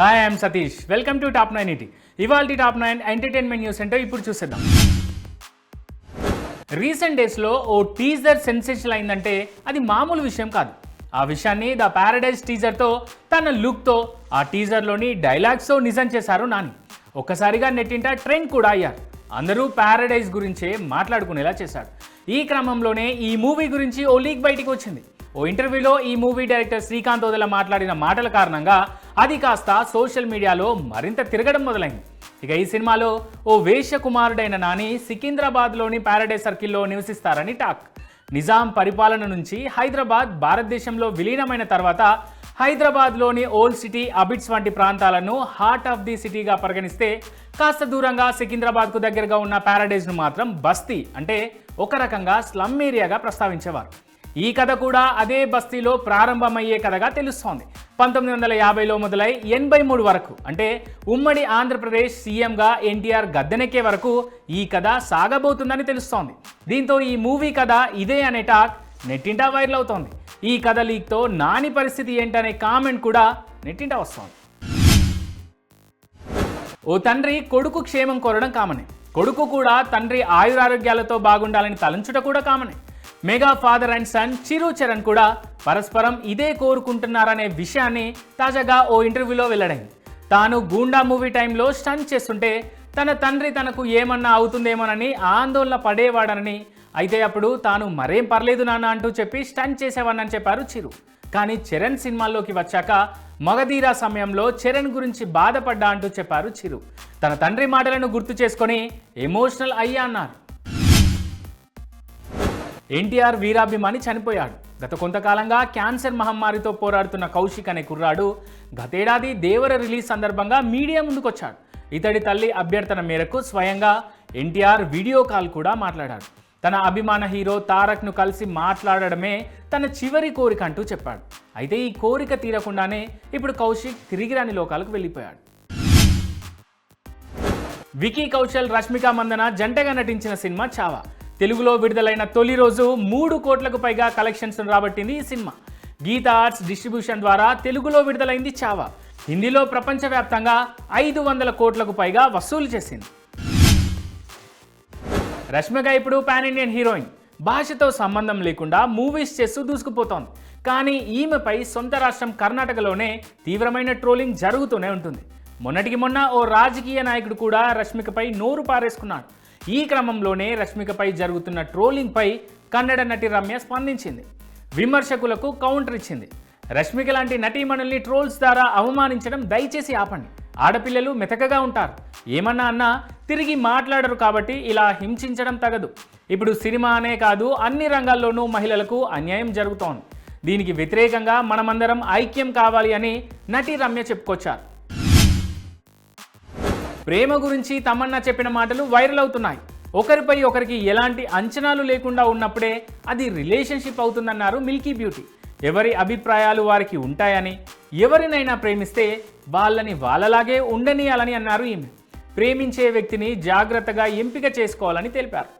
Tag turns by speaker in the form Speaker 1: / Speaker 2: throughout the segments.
Speaker 1: Hi I am Satish welcome to top nine ET ఇవాళ top nine entertainment news అంటే ఇప్పుడు చూసేద్దాం. Recent డేస్లో ఓ టీజర్ సెన్సేషన్ అయిందంటే అది మామూలు విషయం కాదు. ఆ విషయాన్ని ద ప్యారడైజ్ టీజర్తో తన లుక్తో ఆ టీజర్లోని డైలాగ్స్తో నిజం చేశారు నాని. ఒక్కసారిగా నెట్టింట ట్రెండ్ కూడా అయ్యారు. అందరూ ప్యారడైజ్ గురించే మాట్లాడుకునేలా చేశాడు ఈ క్రమంలోనే ఈ మూవీ గురించి ఓ లీక్ బయటికి వచ్చింది. ఓ ఇంటర్వ్యూలో ఈ మూవీ డైరెక్టర్ శ్రీకాంత్ వదల మాట్లాడిన మాటల కారణంగా అది కాస్త సోషల్ మీడియాలో మరింత తిరగడం మొదలైంది. ఇక ఈ సినిమాలో ఓ వేశ్య కుమారుడైన నాని సికింద్రాబాద్లోని ప్యారడైజ్ సర్కిల్లో నివసిస్తారని టాక్. నిజాం పరిపాలన నుంచి హైదరాబాద్ భారతదేశంలో విలీనమైన తర్వాత హైదరాబాద్లోని ఓల్డ్ సిటీ అబిట్స్ వంటి ప్రాంతాలను హార్ట్ ఆఫ్ ది సిటీగా పరిగణిస్తే కాస్త దూరంగా సికింద్రాబాద్కు దగ్గరగా ఉన్న ప్యారడైజ్ను మాత్రం బస్తీ అంటే ఒక రకంగా స్లమ్ ఏరియాగా ప్రస్తావించేవారు. ఈ కథ కూడా అదే బస్తీలో ప్రారంభమయ్యే కథగా తెలుస్తోంది. పంతొమ్మిది వందల యాభైలో మొదలై ఎనభై మూడు వరకు అంటే ఉమ్మడి ఆంధ్రప్రదేశ్ సీఎంగా ఎన్టీఆర్ గద్దెనెక్కే వరకు ఈ కథ సాగబోతుందని తెలుస్తోంది. దీంతో ఈ మూవీ కథ ఇదే అనే టాక్ నెట్టింటా వైరల్ అవుతోంది. ఈ కథ లీక్తో నాని పరిస్థితి ఏంటనే కామెంట్ కూడా నెట్టింటా వస్తోంది. ఓ తండ్రి కొడుకు క్షేమం కోరడం కామనే. కొడుకు కూడా తండ్రి ఆయురారోగ్యాలతో బాగుండాలని తలంచుట కూడా కామనే. Mega father and son Chiru Charan కూడా పరస్పరం ఇదే కోరుకుంటున్నారనే విషయాన్ని తాజాగా ఓ ఇంటర్వ్యూలో వెల్లడైంది. తాను గూండా మూవీ టైంలో స్టన్ చేస్తుంటే తన తండ్రి తనకు ఏమన్నా అవుతుందేమోనని ఆందోళన పడేవాడనని అయితే అప్పుడు తాను మరేం పర్లేదు నాన్న అంటూ చెప్పి స్టన్ చేసేవాడని చెప్పారు చిరు. కానీ చరణ్ సినిమాల్లోకి వచ్చాక మగధీరా సమయంలో చరణ్ గురించి బాధపడ్డా అంటూ చెప్పారు చిరు. తన తండ్రి మాటలను గుర్తు చేసుకొని ఎమోషనల్ అయ్యా అన్నారు. ఎన్టీఆర్ వీరాభిమాని చనిపోయాడు. గత కొంతకాలంగా క్యాన్సర్ మహమ్మారితో పోరాడుతున్న కౌశిక్ అనే కుర్రాడు గతేడాది దేవర రిలీజ్ సందర్భంగా మీడియా ముందుకొచ్చాడు. ఇతడి తల్లి అభ్యర్థన మేరకు స్వయంగా ఎన్టీఆర్ వీడియో కాల్ కూడా మాట్లాడాడు. తన అభిమాన హీరో తారక్ను కలిసి మాట్లాడడమే తన చివరి కోరిక అంటూ చెప్పాడు. అయితే ఈ కోరిక తీరకుండానే ఇప్పుడు కౌశిక్ తిరిగి రాని లోకాలకు వెళ్ళిపోయాడు. వికీ కౌశల్ రష్మిక మందన జంటగా నటించిన సినిమా చావా. తెలుగులో విడుదలైన తొలి రోజు మూడు కోట్లకు పైగా కలెక్షన్స్ రాబట్టింది ఈ సినిమా. గీతా ఆర్ట్స్ డిస్ట్రిబ్యూషన్ ద్వారా తెలుగులో విడుదలైంది చావా. హిందీలో ప్రపంచవ్యాప్తంగా ఐదు వందల కోట్లకు పైగా వసూలు చేసింది. రష్మిక ఇప్పుడు పాన్ ఇండియన్ హీరోయిన్. భాషతో సంబంధం లేకుండా మూవీస్ చేస్తూ దూసుకుపోతోంది. కానీ ఈమెపై సొంత రాష్ట్రం కర్ణాటకలోనే తీవ్రమైన ట్రోలింగ్ జరుగుతూనే ఉంటుంది. మొన్నటికి మొన్న ఓ రాజకీయ నాయకుడు కూడా రష్మికపై నోరు పారేసుకున్నాడు. ఈ క్రమంలోనే రష్మికపై జరుగుతున్న ట్రోలింగ్పై కన్నడ నటి రమ్య స్పందించింది. విమర్శకులకు కౌంటర్ ఇచ్చింది. రష్మిక లాంటి నటీమణుల్ని ట్రోల్స్ ద్వారా అవమానించడం దయచేసి ఆపండి. ఆడపిల్లలు మెతకగా ఉంటారు. ఏమన్నా అన్నా తిరిగి మాట్లాడరు కాబట్టి ఇలా హింసించడం తగదు. ఇప్పుడు సినిమా అనే కాదు అన్ని రంగాల్లోనూ మహిళలకు అన్యాయం జరుగుతోంది. దీనికి వ్యతిరేకంగా మనమందరం ఐక్యం కావాలి అని నటి రమ్య చెప్పుకొచ్చారు. ప్రేమ గురించి తమన్నా చెప్పిన మాటలు వైరల్ అవుతున్నాయి. ఒకరిపై ఒకరికి ఎలాంటి అంచనాలు లేకుండా ఉన్నప్పుడే అది రిలేషన్షిప్ అవుతుందన్నారు మిల్కీ బ్యూటీ. ఎవరి అభిప్రాయాలు వారికి ఉంటాయని ఎవరినైనా ప్రేమిస్తే వాళ్ళని వాళ్ళలాగే ఉండనీయాలని అన్నారు ఈమె. ప్రేమించే వ్యక్తిని జాగ్రత్తగా ఎంపిక చేసుకోవాలని తెలిపారు.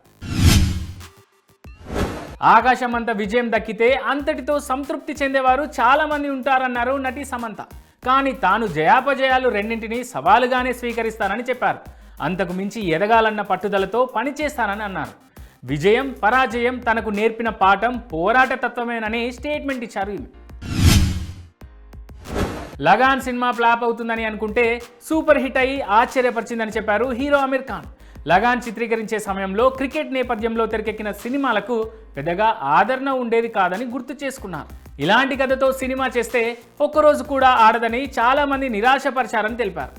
Speaker 1: ఆకాశమంత విజయం దక్కితే అంతటితో సంతృప్తి చెందేవారు చాలామంది ఉంటారన్నారు నటి సమంత. కానీ తాను జయాపజయాలు రెండింటినీ సవాలుగానే స్వీకరిస్తానని చెప్పారు. అంతకు మించి ఎదగాలన్న పట్టుదలతో పనిచేస్తానని అన్నారు. విజయం పరాజయం తనకు నేర్పిన పాఠం పోరాట తత్వమేనని స్టేట్మెంట్ ఇచ్చారు ఈమె. లగాన్ సినిమా ఫ్లాప్ అవుతుందని అనుకుంటే సూపర్ హిట్ అయి ఆశ్చర్యపరిచిందని చెప్పారు హీరో అమీర్ ఖాన్. లగాన్ చిత్రీకరించే సమయంలో క్రికెట్ నేపథ్యంలో తెరకెక్కిన సినిమాలకు పెద్దగా ఆదరణ ఉండేది కాదని గుర్తు చేసుకున్నారు. ఇలాంటి కథతో సినిమా చేస్తే ఒక్కరోజు కూడా ఆడదని చాలామంది నిరాశపరిచారని తెలిపారు.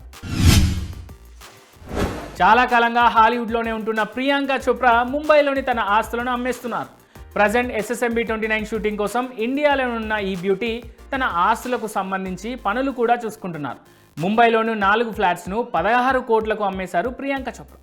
Speaker 1: చాలా కాలంగా హాలీవుడ్లోనే ఉంటున్న ప్రియాంక చోప్రా ముంబైలోని తన ఆస్తులను అమ్మేస్తున్నారు. Present SSMB twenty nine shooting కోసం ఇండియాలో ఉన్న ఈ బ్యూటీ తన ఆస్తులకు సంబంధించి పనులు కూడా చూసుకుంటున్నారు. ముంబైలోని నాలుగు ఫ్లాట్స్ను పదహారు కోట్లకు అమ్మేశారు ప్రియాంక చోప్రా.